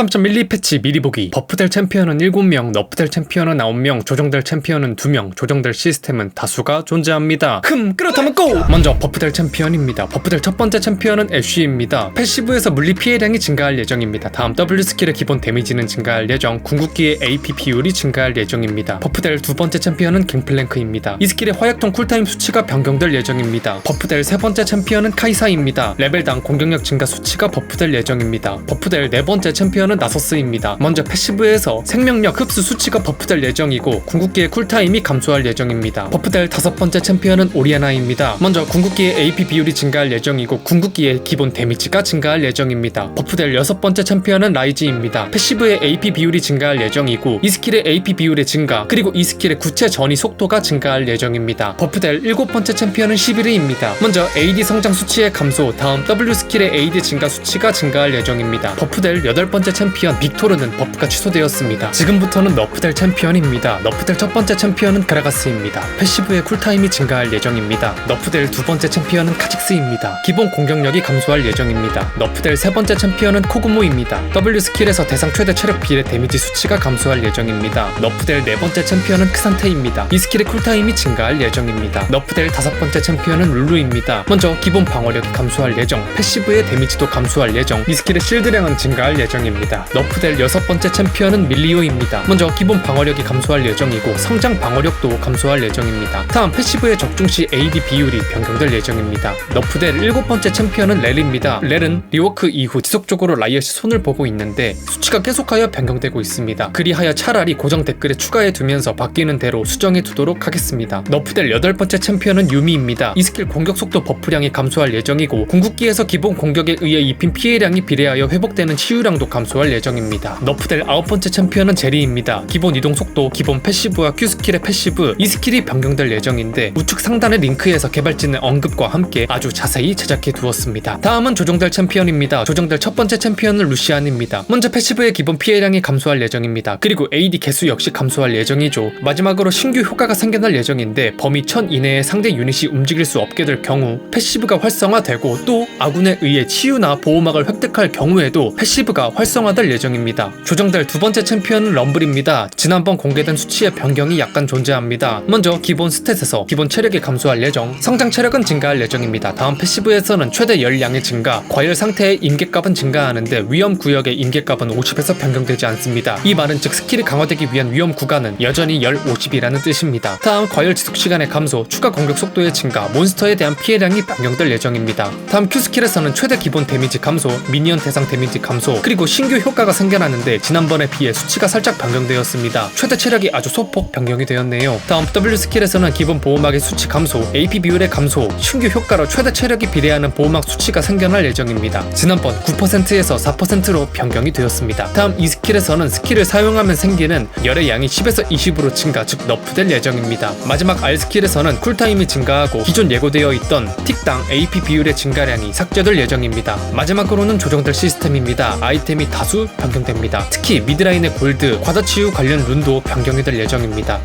13.12 패치 미리 보기. 버프될 챔피언은 7명 너프될 챔피언은 9명 조정될 챔피언은 2명 조정될 시스템은 다수가 존재합니다. 흠 그렇다면 고! 먼저 버프될 챔피언입니다. 버프될 첫 번째 챔피언은 애쉬입니다. 패시브에서 물리 피해량이 증가할 예정입니다. 다음 W 스킬의 기본 데미지는 증가할 예정. 궁극기의 AP 비율이 증가할 예정입니다. 버프될 두 번째 챔피언은 갱플랭크입니다. 이 스킬의 화약통 쿨타임 수치가 변경될 예정입니다. 버프될 세 번째 챔피언은 카이사입니다. 레벨당 공격력 증가 수치가 버프될 예정입니다. 버프될 네 번째 챔피언은 나서스입니다. 먼저 패시브에서 생명력 흡수 수치가 버프될 예정이고 궁극기의 쿨타임이 감소할 예정입니다. 버프될 다섯 번째 챔피언은 오리아나입니다. 먼저 궁극기의 AP 비율이 증가할 예정이고 궁극기의 기본 데미지가 증가할 예정입니다. 버프될 여섯 번째 챔피언은 라이즈입니다. 패시브의 AP 비율이 증가할 예정이고 이 스킬의 AP 비율의 증가 그리고 이 스킬의 구체 전이 속도가 증가할 예정입니다. 버프될 일곱 번째 챔피언은 시비르입니다. 먼저 AD 성장 수치의 감소 다음 W 스킬의 AD 증가 수치가 증가할 예정입니다. 버프될 여덟 번째 챔피언 빅토르는 버프가 취소되었습니다. 지금부터는 너프될 챔피언입니다. 너프될 첫 번째 챔피언은 그라가스입니다. 패시브의 쿨타임이 증가할 예정입니다. 너프될 두 번째 챔피언은 카직스입니다. 기본 공격력이 감소할 예정입니다. 너프될 세 번째 챔피언은 코그모입니다. W 스킬에서 대상 최대 체력 비례 데미지 수치가 감소할 예정입니다. 너프될 네 번째 챔피언은 크산테입니다. 이 스킬의 쿨타임이 증가할 예정입니다. 너프될 다섯 번째 챔피언은 룰루입니다. 먼저 기본 방어력이 감소할 예정 패시브의 데미지도 감소할 예정 이 스킬의 실드량은 증가할 예정입니다 너프될 여섯 번째 챔피언은 밀리오입니다. 먼저 기본 방어력이 감소할 예정이고 성장 방어력도 감소할 예정입니다. 다음 패시브의 적중 시 AD 비율이 변경될 예정입니다. 너프될 일곱 번째 챔피언은 렐입니다. 렐은 리워크 이후 지속적으로 라이엇이 손을 보고 있는데 수치가 계속하여 변경되고 있습니다. 그리하여 차라리 고정 댓글에 추가해 두면서 바뀌는 대로 수정해 두도록 하겠습니다. 너프될 여덟 번째 챔피언은 유미입니다. 이 스킬 공격 속도 버프량이 감소할 예정이고 궁극기에서 기본 공격에 의해 입힌 피해량이 비례하여 회복되는 치유량도 감소 할 예정입니다. 너프될 아홉 번째 챔피언은 제리입니다. 기본 이동 속도 기본 패시브와 Q 스킬의 패시브 이 스킬이 변경될 예정인데 우측 상단의 링크에서 개발진의 언급과 함께 아주 자세히 제작해 두었습니다. 다음은 조정될 챔피언입니다. 조정될 첫 번째 챔피언은 루시안입니다. 먼저 패시브의 기본 피해량이 감소할 예정입니다. 그리고 AD 개수 역시 감소할 예정이죠. 마지막으로 신규 효과가 생겨날 예정인데 범위 1000 이내에 상대 유닛이 움직일 수 없게 될 경우 패시브가 활성화되고 또 아군에 의해 치유나 보호막을 획득할 경우에도 패시브가 활성 화될 예정입니다. 조정될 두 번째 챔피언은 럼블입니다. 지난번 공개된 수치의 변경이 약간 존재합니다. 먼저 기본 스탯에서 기본 체력이 감소할 예정 성장 체력은 증가할 예정입니다. 다음 패시브에서는 최대 열량의 증가 과열 상태의 임계값은 증가하는데 위험 구역의 임계값은 50에서 변경되지 않습니다. 이 말은 즉 스킬이 강화되기 위한 위험 구간은 여전히 열 50이라는 뜻입니다. 다음 과열 지속 시간의 감소 추가 공격 속도의 증가 몬스터에 대한 피해량이 변경될 예정입니다. 다음 Q 스킬에서는 최대 기본 데미지 감소 미니언 대상 데미지 감소 그리고 신규 효과가 생겨나는데 지난번에 비해 수치가 살짝 변경되었습니다. 최대 체력이 아주 소폭 변경이 되었네요. 다음 W 스킬에서는 기본 보호막의 수치 감소 AP 비율의 감소 신규 효과로 최대 체력이 비례하는 보호막 수치가 생겨날 예정입니다. 지난번 9%에서 4%로 변경이 되었습니다. 다음 이 스킬에서는 스킬을 사용하면 생기는 열의 양이 10에서 20으로 증가 즉 너프될 예정입니다. 마지막 R 스킬에서는 쿨타임이 증가하고 기존 예고되어 있던 틱당 AP 비율의 증가량이 삭제될 예정입니다. 마지막으로는 조정될 시스템입니다. 아이템이 다수 변경됩니다 특히 미드라인의 골드 과다치유 관련 룬도 변경이 될 예정입니다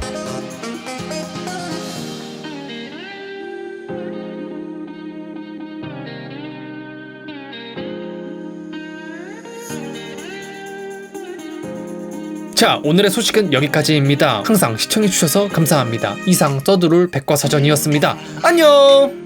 자, 오늘의 소식은 여기까지입니다. 항상 시청해주셔서 감사합니다. 이상 서두를 백과사전이었습니다. 안녕!